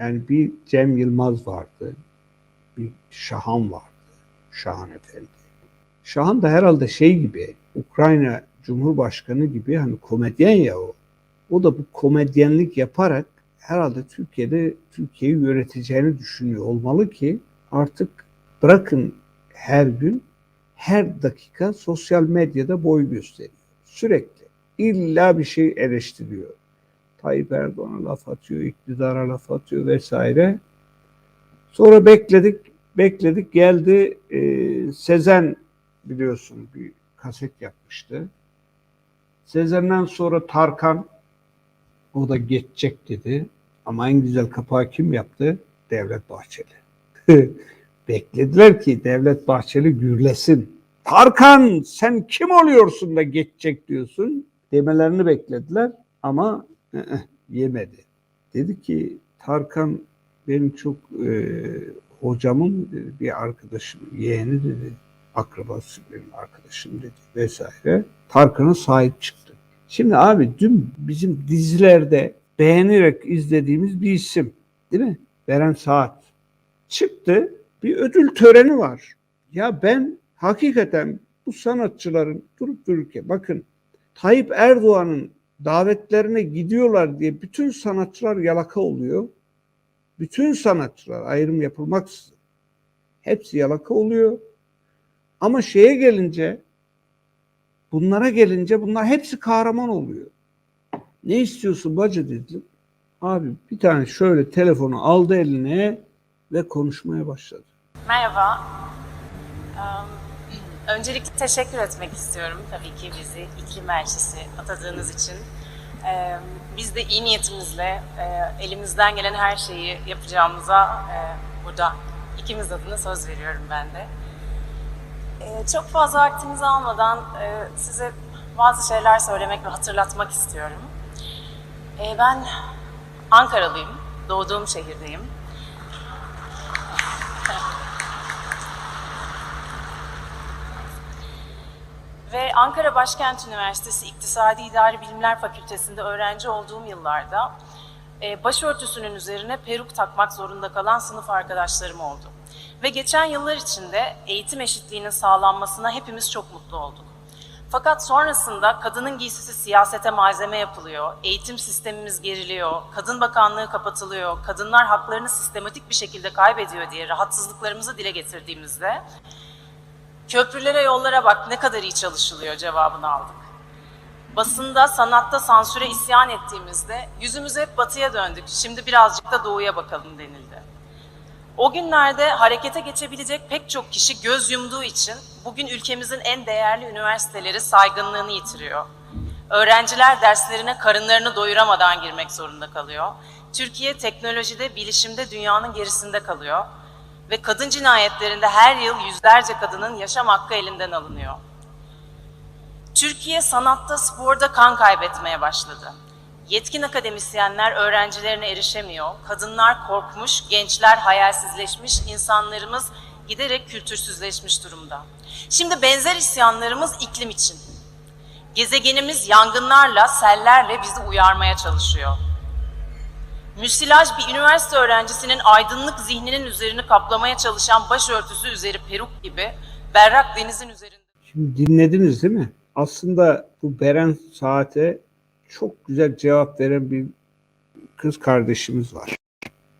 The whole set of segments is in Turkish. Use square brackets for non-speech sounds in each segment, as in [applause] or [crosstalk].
Yani bir Cem Yılmaz vardı. Bir Şahan vardı. Şahan Efendi. Şahan da herhalde şey gibi Ukrayna Cumhurbaşkanı gibi hani komedyen ya o. O da bu komedyenlik yaparak herhalde Türkiye'de Türkiye'yi yöneteceğini düşünüyor olmalı ki artık bırakın her gün her dakika sosyal medyada boy gösteriyor. Sürekli. İlla bir şey eleştiriyor. Tayyip Erdoğan'a laf atıyor, iktidara laf atıyor vesaire. Sonra bekledik, bekledik geldi e, Sezen biliyorsun bir kaset yapmıştı. Sezen'den sonra Tarkan o da geçecek dedi. Ama en güzel kapağı kim yaptı? Devlet Bahçeli. [laughs] Beklediler ki Devlet Bahçeli gürlesin. Tarkan sen kim oluyorsun da geçecek diyorsun demelerini beklediler ama yemedi. Dedi ki Tarkan benim çok e, hocamın dedi, bir arkadaşım, yeğeni dedi, akrabası benim arkadaşım dedi vesaire. Tarkan'a sahip çıktı. Şimdi abi dün bizim dizilerde beğenerek izlediğimiz bir isim değil mi? Beren Saat. Çıktı bir ödül töreni var. Ya ben hakikaten bu sanatçıların durup dururken bakın Tayyip Erdoğan'ın davetlerine gidiyorlar diye bütün sanatçılar yalaka oluyor. Bütün sanatçılar ayrım yapılmaksızın hepsi yalaka oluyor. Ama şeye gelince bunlara gelince bunlar hepsi kahraman oluyor. Ne istiyorsun bacı dedim. Abi bir tane şöyle telefonu aldı eline ve konuşmaya başladı. Merhaba. Eee, Öncelikle teşekkür etmek istiyorum tabii ki bizi iklim elçisi atadığınız için. Eee, Biz de iyi niyetimizle eee, elimizden gelen her şeyi yapacağımıza eee, burada ikimiz adına söz veriyorum ben de. Eee, Çok fazla vaktinizi almadan eee, size bazı şeyler söylemek ve hatırlatmak istiyorum. Eee, Ben Ankaralıyım, doğduğum şehirdeyim. Ve Ankara Başkent Üniversitesi İktisadi İdari Bilimler Fakültesi'nde öğrenci olduğum yıllarda e, başörtüsünün üzerine peruk takmak zorunda kalan sınıf arkadaşlarım oldu. Ve geçen yıllar içinde eğitim eşitliğinin sağlanmasına hepimiz çok mutlu olduk. Fakat sonrasında kadının giysisi siyasete malzeme yapılıyor, eğitim sistemimiz geriliyor, kadın bakanlığı kapatılıyor, kadınlar haklarını sistematik bir şekilde kaybediyor diye rahatsızlıklarımızı dile getirdiğimizde Köprülere yollara bak ne kadar iyi çalışılıyor cevabını aldık. Basında, sanatta sansüre isyan ettiğimizde yüzümüz hep batıya döndük. Şimdi birazcık da doğuya bakalım denildi. O günlerde harekete geçebilecek pek çok kişi göz yumduğu için bugün ülkemizin en değerli üniversiteleri saygınlığını yitiriyor. Öğrenciler derslerine karınlarını doyuramadan girmek zorunda kalıyor. Türkiye teknolojide, bilişimde dünyanın gerisinde kalıyor ve kadın cinayetlerinde her yıl yüzlerce kadının yaşam hakkı elinden alınıyor. Türkiye sanatta, sporda kan kaybetmeye başladı. Yetkin akademisyenler öğrencilerine erişemiyor, kadınlar korkmuş, gençler hayalsizleşmiş, insanlarımız giderek kültürsüzleşmiş durumda. Şimdi benzer isyanlarımız iklim için. Gezegenimiz yangınlarla, sellerle bizi uyarmaya çalışıyor. Müsilaj bir üniversite öğrencisinin aydınlık zihninin üzerini kaplamaya çalışan başörtüsü üzeri peruk gibi berrak denizin üzerinde. Şimdi dinlediniz değil mi? Aslında bu Beren Saat'e çok güzel cevap veren bir kız kardeşimiz var.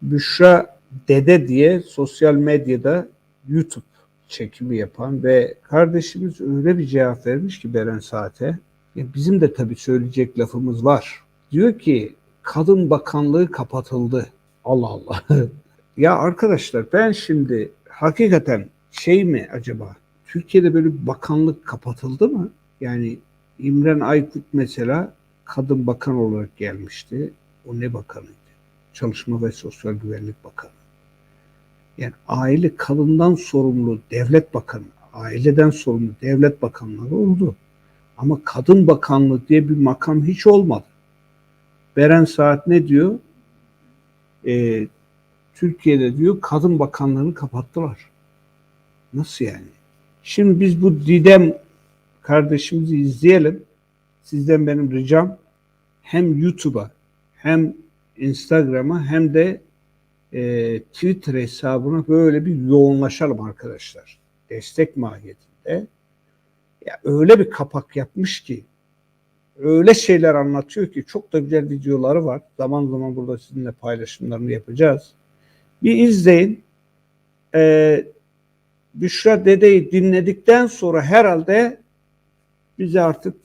Büşra Dede diye sosyal medyada YouTube çekimi yapan ve kardeşimiz öyle bir cevap vermiş ki Beren Saat'e. Ya bizim de tabii söyleyecek lafımız var. Diyor ki Kadın Bakanlığı kapatıldı. Allah Allah. [laughs] ya arkadaşlar ben şimdi hakikaten şey mi acaba? Türkiye'de böyle bir bakanlık kapatıldı mı? Yani İmren Aykut mesela kadın bakan olarak gelmişti. O ne bakanıydı? Çalışma ve Sosyal Güvenlik Bakanı. Yani aile kadından sorumlu devlet bakanı, aileden sorumlu devlet bakanları oldu. Ama kadın bakanlığı diye bir makam hiç olmadı. Beren Saat ne diyor? Ee, Türkiye'de diyor kadın bakanlığını kapattılar. Nasıl yani? Şimdi biz bu Didem kardeşimizi izleyelim. Sizden benim ricam hem YouTube'a hem Instagram'a hem de e, Twitter hesabına böyle bir yoğunlaşalım arkadaşlar. Destek mahiyetinde. Ya öyle bir kapak yapmış ki öyle şeyler anlatıyor ki çok da güzel videoları var. Zaman zaman burada sizinle paylaşımlarını yapacağız. Bir izleyin. Ee, Büşra Dede'yi dinledikten sonra herhalde bize artık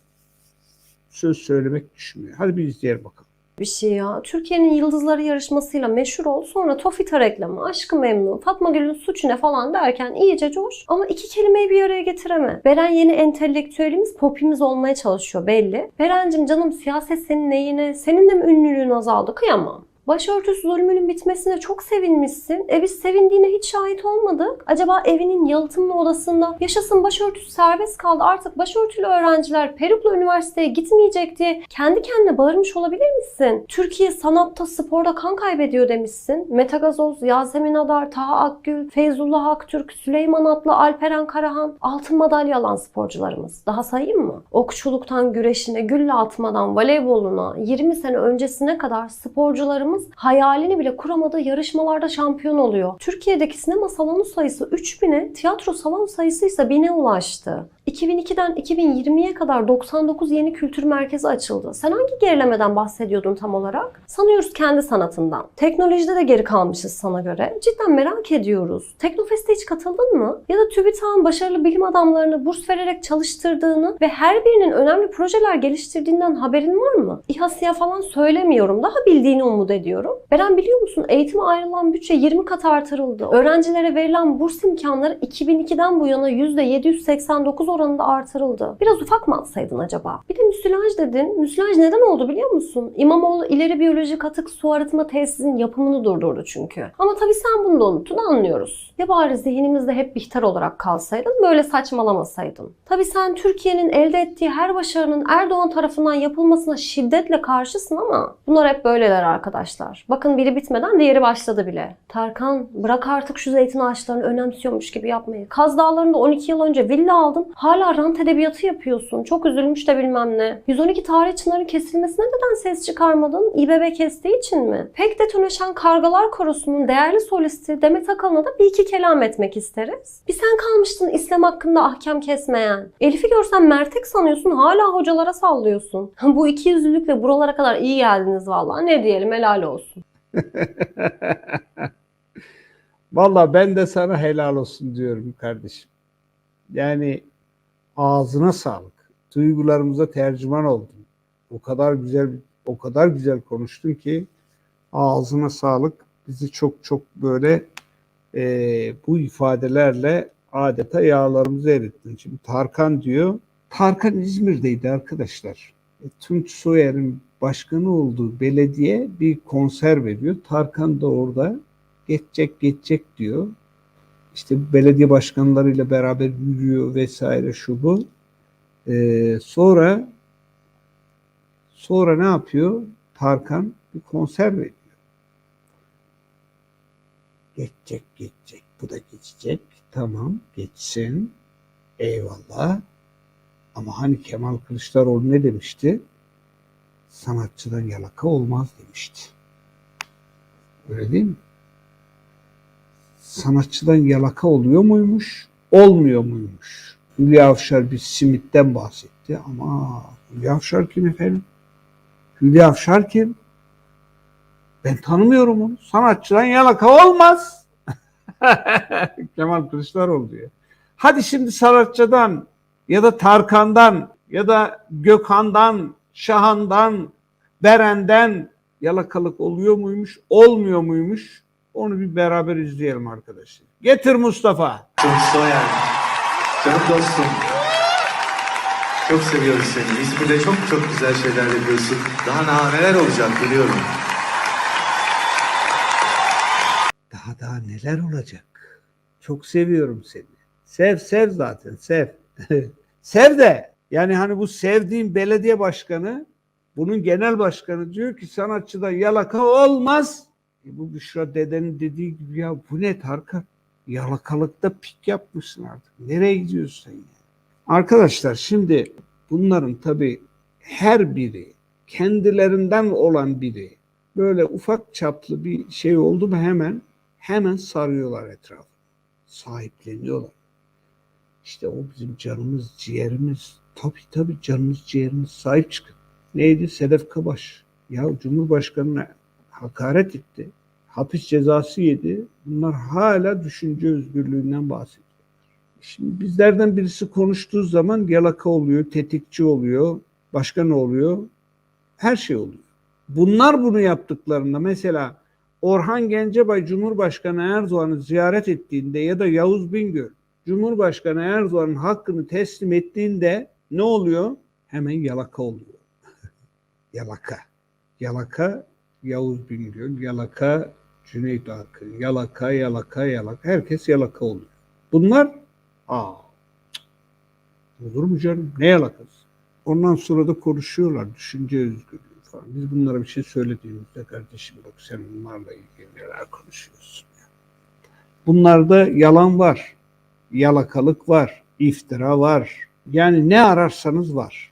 söz söylemek düşmüyor. Hadi bir izleyelim bakalım. Bir şey ya. Türkiye'nin Yıldızları yarışmasıyla meşhur ol. Sonra Tofita reklamı, Aşkı Memnu, Fatma Gül'ün suçu ne falan derken iyice coş. Ama iki kelimeyi bir araya getireme. Beren yeni entelektüelimiz, popimiz olmaya çalışıyor belli. Berencim canım siyaset senin neyine? Senin de mi ünlülüğün azaldı? Kıyamam. Başörtüsü zulmünün bitmesine çok sevinmişsin. E biz sevindiğine hiç şahit olmadık. Acaba evinin yalıtımlı odasında yaşasın başörtüsü serbest kaldı artık başörtülü öğrenciler peruklu üniversiteye gitmeyecek diye kendi kendine bağırmış olabilir misin? Türkiye sanatta sporda kan kaybediyor demişsin. Mete Gazoz, Yasemin Adar, Taha Akgül, Feyzullah Aktürk, Süleyman Atlı, Alperen Karahan altın madalya alan sporcularımız. Daha sayayım mı? Okçuluktan güreşine, gülle atmadan voleyboluna 20 sene öncesine kadar sporcularımız hayalini bile kuramadığı yarışmalarda şampiyon oluyor. Türkiye'deki sinema salonu sayısı 3000'e, tiyatro salon sayısı ise 1000'e ulaştı. 2002'den 2020'ye kadar 99 yeni kültür merkezi açıldı. Sen hangi gerilemeden bahsediyordun tam olarak? Sanıyoruz kendi sanatından. Teknolojide de geri kalmışız sana göre. Cidden merak ediyoruz. Teknofest'e hiç katıldın mı? Ya da TÜBİTAK'ın başarılı bilim adamlarını burs vererek çalıştırdığını ve her birinin önemli projeler geliştirdiğinden haberin var mı? İHA SİHA falan söylemiyorum. Daha bildiğini umut ediyorum. Beren biliyor musun eğitime ayrılan bütçe 20 kat artırıldı. Öğrencilere verilen burs imkanları 2002'den bu yana %789 oranında artırıldı. Biraz ufak mı atsaydın acaba? Bir de müsilaj dedin. Müsilaj neden oldu biliyor musun? İmamoğlu ileri biyolojik atık su arıtma tesisinin yapımını durdurdu çünkü. Ama tabii sen bunu da unuttun anlıyoruz. Ya bari zihnimizde hep bihter olarak kalsaydın böyle saçmalamasaydın. Tabii sen Türkiye'nin elde ettiği her başarının Erdoğan tarafından yapılmasına şiddetle karşısın ama bunlar hep böyleler arkadaşlar. Bakın biri bitmeden diğeri başladı bile. Tarkan bırak artık şu zeytin ağaçlarını önemsiyormuş gibi yapmayı. Kaz Dağları'nda 12 yıl önce villa aldın. Hala rant edebiyatı yapıyorsun. Çok üzülmüş de bilmem ne. 112 tarih çınarın kesilmesine neden ses çıkarmadın? İBB kestiği için mi? Pek detoneşen Kargalar Korosu'nun değerli solisti Demet Akalın'a da bir iki kelam etmek isteriz. Bir sen kalmıştın İslam hakkında ahkam kesmeyen. Elif'i görsen mertek sanıyorsun hala hocalara sallıyorsun. [laughs] Bu iki yüzlülükle buralara kadar iyi geldiniz vallahi. Ne diyelim helal olsun. [laughs] Vallahi ben de sana helal olsun diyorum kardeşim. Yani ağzına sağlık. Duygularımıza tercüman oldun. O kadar güzel o kadar güzel konuştun ki ağzına sağlık. Bizi çok çok böyle e, bu ifadelerle adeta yağlarımızı erittin. Şimdi Tarkan diyor. Tarkan İzmir'deydi arkadaşlar. E, Tunç Soyer'in başkanı olduğu belediye bir konser veriyor. Tarkan da orada geçecek geçecek diyor. İşte belediye başkanlarıyla beraber yürüyor vesaire şu bu. Ee, sonra sonra ne yapıyor? Tarkan bir konser veriyor. Geçecek geçecek. Bu da geçecek. Tamam geçsin. Eyvallah. Ama hani Kemal Kılıçdaroğlu ne demişti? Sanatçıdan yalaka olmaz demişti. Öyle değil mi? Sanatçıdan yalaka oluyor muymuş, olmuyor muymuş? Hülya Avşar bir simitten bahsetti ama Hülya Avşar kim efendim? Hülya Avşar kim? Ben tanımıyorum onu. Sanatçıdan yalaka olmaz. [laughs] Kemal Kılıçdaroğlu diyor. Hadi şimdi sanatçıdan ya da Tarkan'dan ya da Gökhan'dan, Şahan'dan, Beren'den yalakalık oluyor muymuş, olmuyor muymuş? Onu bir beraber izleyelim arkadaşlar. Getir Mustafa. Soyer. Canım dostum. Çok seviyoruz seni. İzmir'de çok çok güzel şeyler yapıyorsun. Daha daha neler olacak biliyorum. Daha daha neler olacak? Çok seviyorum seni. Sev sev zaten sev. [laughs] sev de yani hani bu sevdiğim belediye başkanı bunun genel başkanı diyor ki sanatçıdan yalaka olmaz. E bu Büşra dedenin dediği gibi ya bu ne Tarkan? Yalakalıkta pik yapmışsın artık. Nereye gidiyorsun sen ya? Arkadaşlar şimdi bunların tabii her biri kendilerinden olan biri böyle ufak çaplı bir şey oldu mu hemen hemen sarıyorlar etrafı. Sahipleniyorlar. İşte o bizim canımız, ciğerimiz. Tabii tabii canımız, ciğerimiz sahip çıkın. Neydi? Sedef Kabaş. Ya Cumhurbaşkanı'na hakaret etti. Hapis cezası yedi. Bunlar hala düşünce özgürlüğünden bahsediyor. Şimdi bizlerden birisi konuştuğu zaman yalaka oluyor, tetikçi oluyor. Başka ne oluyor? Her şey oluyor. Bunlar bunu yaptıklarında mesela Orhan Gencebay Cumhurbaşkanı Erdoğan'ı ziyaret ettiğinde ya da Yavuz Bingöl Cumhurbaşkanı Erdoğan'ın hakkını teslim ettiğinde ne oluyor? Hemen yalaka oluyor. [laughs] yalaka. Yalaka Yavuz Bingöl, yalaka Cüneyt Arkın, yalaka, yalaka, yalaka. Herkes yalaka oluyor. Bunlar aa olur mu canım? Ne yalakası? Ondan sonra da konuşuyorlar. Düşünce özgürlüğü falan. Biz bunlara bir şey söylediğimizde kardeşim bak sen bunlarla ilgili neler konuşuyorsun. ya. Bunlarda yalan var. Yalakalık var. iftira var. Yani ne ararsanız var.